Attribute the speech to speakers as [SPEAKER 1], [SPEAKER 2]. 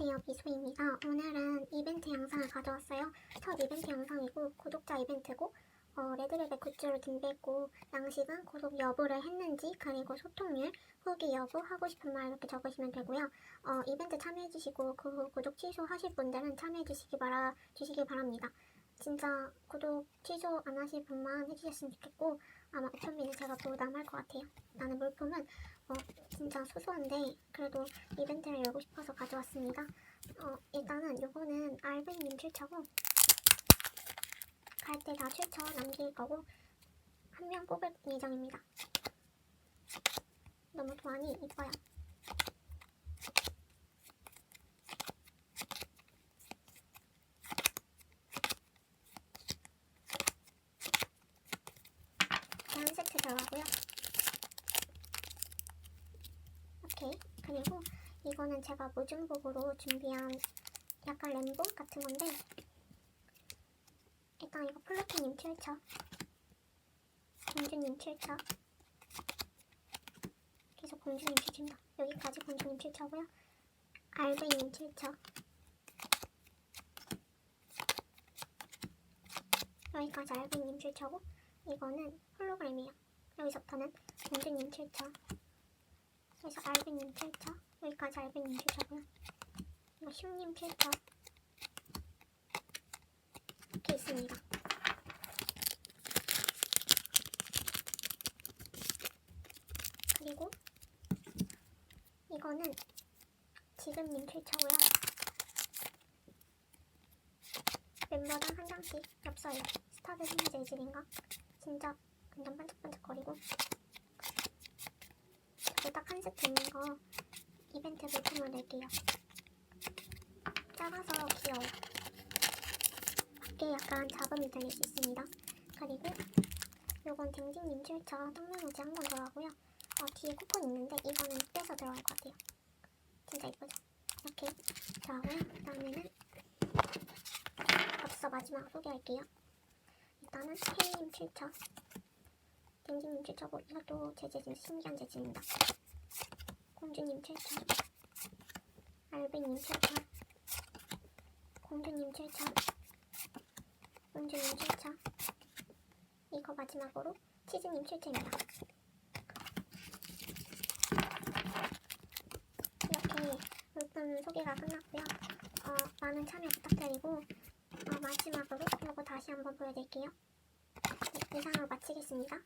[SPEAKER 1] 안녕하세요 미소입니다. 오늘은 이벤트 영상을 가져왔어요. 첫 이벤트 영상이고 구독자 이벤트고 어, 레드벨벳 굿즈를 준비했고 양식은 구독 여부를 했는지 그리고 소통률, 후기 여부, 하고 싶은 말 이렇게 적으시면 되고요. 어, 이벤트 참여해주시고 그 후 구독 취소하실 분들은 참여해주시기 바라, 주시기 바랍니다. 진짜 구독 취소 안 하실 분만 해주셨으면 좋겠고 아마 우편비는 제가 부담할 것 같아요. 나는 물품은 어, 진짜 소소한데 그래도 이벤트를 열고 싶어서 가져왔습니다. 어, 일단은 요거는 알베님 출처고 갈 때 다 출처 남길 거고 한 명 뽑을 예정입니다. 너무 도안이 이뻐요. 한 세트 들어가고요. 그리고 이거는 제가 모중복으로 준비한 약간 램보 같은 건데 일단 이거 플루키님 7차 공주님 7차 계속 공주님 7차입니다. 여기까지 공주님 7차고요. 알베이님 7차 여기까지 알베이님 7차고 이거는 홀로그램이에요. 여기서부터는 공주님 7차 그래서 알비님 7차 여기까지 알비님 7차고요. 이거 슈님 7차 이렇게 있습니다. 그리고 이거는 지금님 7차고요. 멤버당 한 장씩 엽서예요. 스타드 생리 재질인가? 진짜 완전 반짝반짝거리고 세트 있는 거 이벤트 물품을 낼게요. 작아서 귀여워. 밖에 약간 잡음이 들릴 수 있습니다. 그리고 요건 댕댕님 출처 떡면오지 한번 들어가고요. 어, 뒤에 쿠폰 있는데 이거는 빼서 들어갈 것 같아요. 진짜 이쁘죠? 이렇게 들어가고요. 그 다음에는 앞서 마지막 소개할게요. 일단은 혜님 출처 댕댕님 출처고 이것도 제 재질 신기한 재질입니다. 공주님 7차 알베님 7차 공주님 7차 공주님 7차 이거 마지막으로 치즈님 7차입니다. 이렇게 물품 소개가 끝났고요. 어, 많은 참여 부탁드리고 어, 마지막으로 이거 다시 한번 보여드릴게요. 네, 이상으로 마치겠습니다